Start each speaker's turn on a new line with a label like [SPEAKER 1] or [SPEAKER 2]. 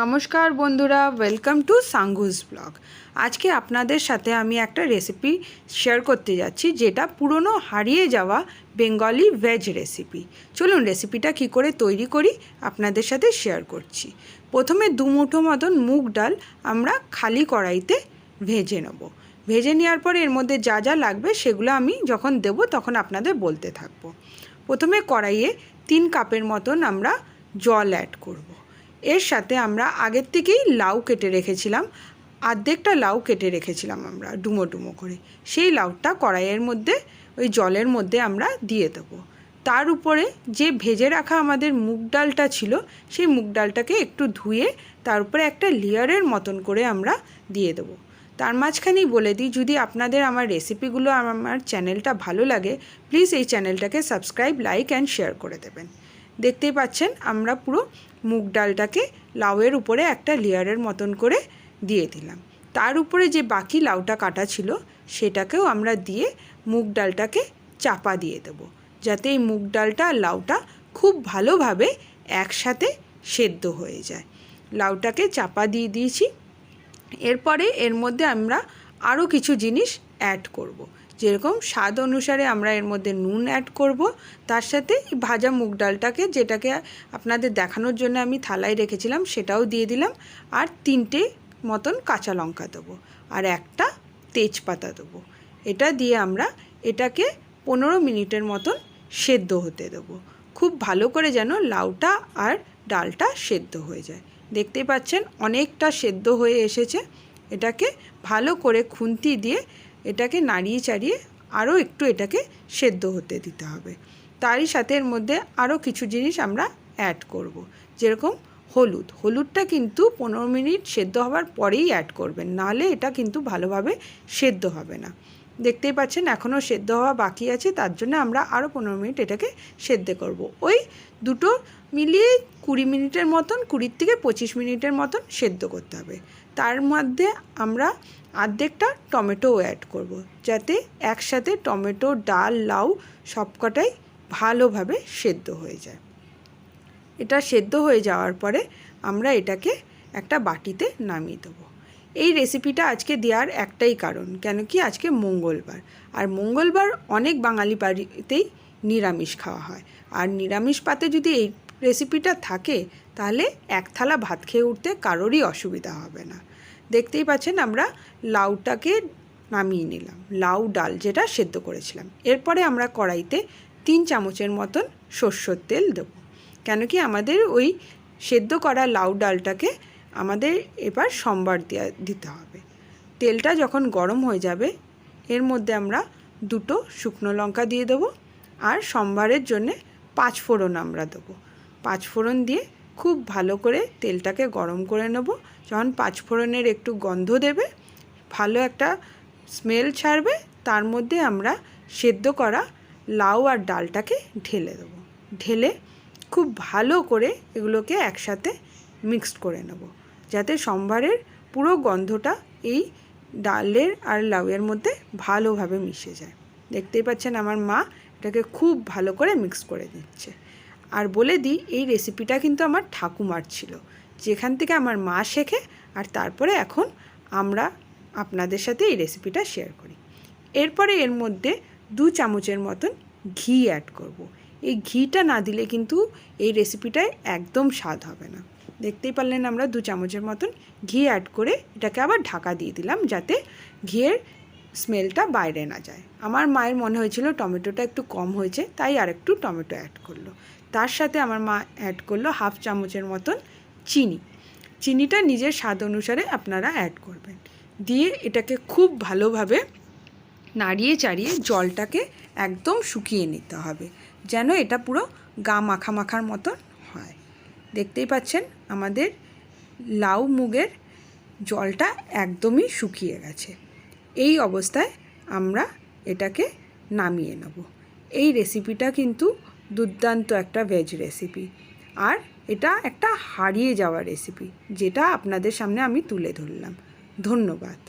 [SPEAKER 1] নমস্কার বন্ধুরা welcome to সাঙ্গুস blog আজকে আপনাদের সাথে আমি একটা রেসিপি শেয়ার করতে যাচ্ছি, যেটা পুরনো হারিয়ে যাওয়া বেঙ্গলি ভেজ রেসিপি চলুন রেসিপিটা কি করে তৈরি করি, আপনাদের সাথে শেয়ার করছি। প্রথমে দু মুঠো মতন মুগ ডাল আমরা খালি কড়াইতে ভেজে নেব। ভেজে নেওয়ার পরে এর মধ্যে যা যা লাগবে সেগুলো আমি যখন দেব তখন আপনাদের বলতে থাকব। প্রথমে কড়াইয়ে তিন কাপের মতন আমরা জল অ্যাড করব। এর সাথে আমরা আগের থেকেই লাউ কেটে রেখেছিলাম। আর্ধেকটা লাউ কেটে রেখেছিলাম আমরা, ডুমো ডুমো করে। সেই লাউটা কড়াইয়ের মধ্যে, ওই জলের মধ্যে আমরা দিয়ে দেবো। তার উপরে যে ভেজে রাখা আমাদের মুগ ডালটা ছিল, সেই মুগ ডালটাকে একটু ধুয়ে তার উপরে একটা লেয়ারের মতন করে আমরা দিয়ে দেবো। তার মাঝখানেই বলে দিই, যদি আপনাদের আমার রেসিপিগুলো, আমার চ্যানেলটা ভালো লাগে, প্লিজ এই চ্যানেলটাকে সাবস্ক্রাইব, লাইক, অ্যান্ড শেয়ার করে দেবেন। দেখতেই পাচ্ছেন, আমরা পুরো মুগ ডালটাকে লাউয়ের উপরে একটা লেয়ারের মতন করে দিয়ে দিলাম। তার উপরে যে বাকি লাউটা কাটা ছিল, সেটাকেও আমরা দিয়ে মুগ ডালটাকে চাপা দিয়ে দেবো, যাতে এই মুগ ডালটা লাউটা খুব ভালোভাবে একসাথে সেদ্ধ হয়ে যায়। লাউটাকে চাপা দিয়ে দিয়েছি। এরপরে এর মধ্যে আমরা আরও কিছু জিনিস অ্যাড করব। যেরকম স্বাদ অনুসারে আমরা এর মধ্যে নুন অ্যাড করব, তার সাথে ভাজা মুগ ডালটাকে যেটাকে আপনাদের দেখানোর জন্য আমি থালায় রেখেছিলাম সেটাও দিয়ে দিলাম, আর তিনটে মতন কাঁচা লঙ্কা দেবো, আর একটা তেজপাতা দেবো। এটা দিয়ে আমরা এটাকে পনেরো মিনিটের মতন সেদ্ধ হতে দেবো। খুব ভালো করে যেন লাউটা আর ডালটা সেদ্ধ হয়ে যায়। দেখতেই পাচ্ছেন অনেকটা সেদ্ধ হয়ে এসেছে। এটাকে ভালো করে খুন্তি দিয়ে এটাকে নাড়িয়ে চাড়িয়ে আরও একটু এটাকে সেদ্ধ হতে দিতে হবে। তারই সাথে এর মধ্যে আরও কিছু জিনিস আমরা অ্যাড করব। যেরকম হলুদ। হলুদটা কিন্তু পনেরো মিনিট সেদ্ধ হওয়ার পরেই অ্যাড করবেন। নাহলে এটা কিন্তু ভালোভাবে সেদ্ধ হবে না। দেখতেই পাচ্ছেন এখনও সেদ্ধ হওয়া বাকি আছে, তার জন্য আমরা আরও পনেরো মিনিট এটাকে সেদ্ধ করব। ওই দুটো মিলিয়ে কুড়ি মিনিটের মতন, কুড়ির থেকে পঁচিশ মিনিটের মতন সেদ্ধ করতে হবে তার মধ্যে আমরা আর্ধেকটা টমেটোও অ্যাড করব। যাতে একসাথে টমেটো, ডাল, লাউ সবকটাই ভালোভাবে সেদ্ধ হয়ে যায় এটা সেদ্ধ হয়ে যাওয়ার পরে আমরা এটাকে একটা বাটিতে নামিয়ে দেবো এই রেসিপিটা আজকে দেওয়ার একটাই কারণ, কেন কি আজকে মঙ্গলবার। আর মঙ্গলবার অনেক বাঙালি বাড়িতেই নিরামিষ খাওয়া হয়। আর নিরামিষ পাতে যদি এই রেসিপিটা থাকে, তাহলে এক থালা ভাত খেয়ে উঠতে কারোরই অসুবিধা হবে না। দেখতেই পাচ্ছেন আমরা লাউটাকে নামিয়ে নিলাম, লাউ ডাল যেটা সেদ্ধ করেছিলাম। এরপরে আমরা কড়াইতে তিন চামচের মতন সর্ষের তেল দেবো। কেন কি আমাদের ওই সেদ্ধ করা লাউ ডালটাকে আমাদের এবার সম্বার দেওয়া দিতে হবে। তেলটা যখন গরম হয়ে যাবে, এর মধ্যে আমরা দুটো শুকনো লঙ্কা দিয়ে দেবো আর সম্বারের জন্যে পাঁচ ফোড়ন আমরা দেবো। পাঁচ ফোড়ন দিয়ে খুব ভালো করে তেলটাকে গরম করে নেব। যখন পাঁচ ফোড়নের একটু গন্ধ দেবে, ভালো একটা স্মেল ছাড়বে, তার মধ্যে আমরা সেদ্ধ করা লাউ আর ডালটাকে ঢেলে দেবো। ঢেলে খুব ভালো করে এগুলোকে একসাথে মিক্সড করে নেব। যাতে সম্ভারের পুরো গন্ধটা এই ডালের আর লাউয়ের মধ্যে ভালোভাবে মিশে যায়। দেখতেই পাচ্ছেন আমার মা এটাকে খুব ভালো করে মিক্স করে দিচ্ছে আর বলে দিই, এই রেসিপিটা কিন্তু আমার ঠাকুমার ছিল, যেখান থেকে আমার মা শেখে আর তারপরে এখন আমরা আপনাদের সাথে এই রেসিপিটা শেয়ার করি। এরপরে এর মধ্যে দু চামচের মতন ঘি অ্যাড করব। এই ঘিটা না দিলে কিন্তু এই রেসিপিটায় একদম স্বাদ হবে না। দেখতেই পারলেন আমরা দু চামচের মতন ঘি অ্যাড করে এটাকে আবার ঢাকা দিয়ে দিলাম যাতে ঘিয়ের স্মেলটা বাইরে না যায়। আমার মায়ের মনে হয়েছিল টমেটোটা একটু কম হয়েছে, তাই আর একটু টমেটো অ্যাড করল। তার সাথে আমার মা অ্যাড করল হাফ চামচের মতন চিনি। চিনিটা নিজের স্বাদ অনুসারে আপনারা অ্যাড করবেন। দিয়ে এটাকে খুব ভালোভাবে নাড়িয়ে চাড়িয়ে জলটাকে একদম শুকিয়ে নিতে হবে, যেন এটা পুরো গা মাখা মাখার মতন দেখতেই পাচ্ছেন, আমাদের লাউ মুগের জলটা একদমই শুকিয়ে গেছে। এই অবস্থায় আমরা এটাকে নামিয়ে নেব। এই রেসিপিটা কিন্তু দুর্দান্ত একটা ভেজ রেসিপি আর এটা একটা হারিয়ে যাওয়া রেসিপি যেটা আপনাদের সামনে আমি তুলে ধরলাম। ধন্যবাদ।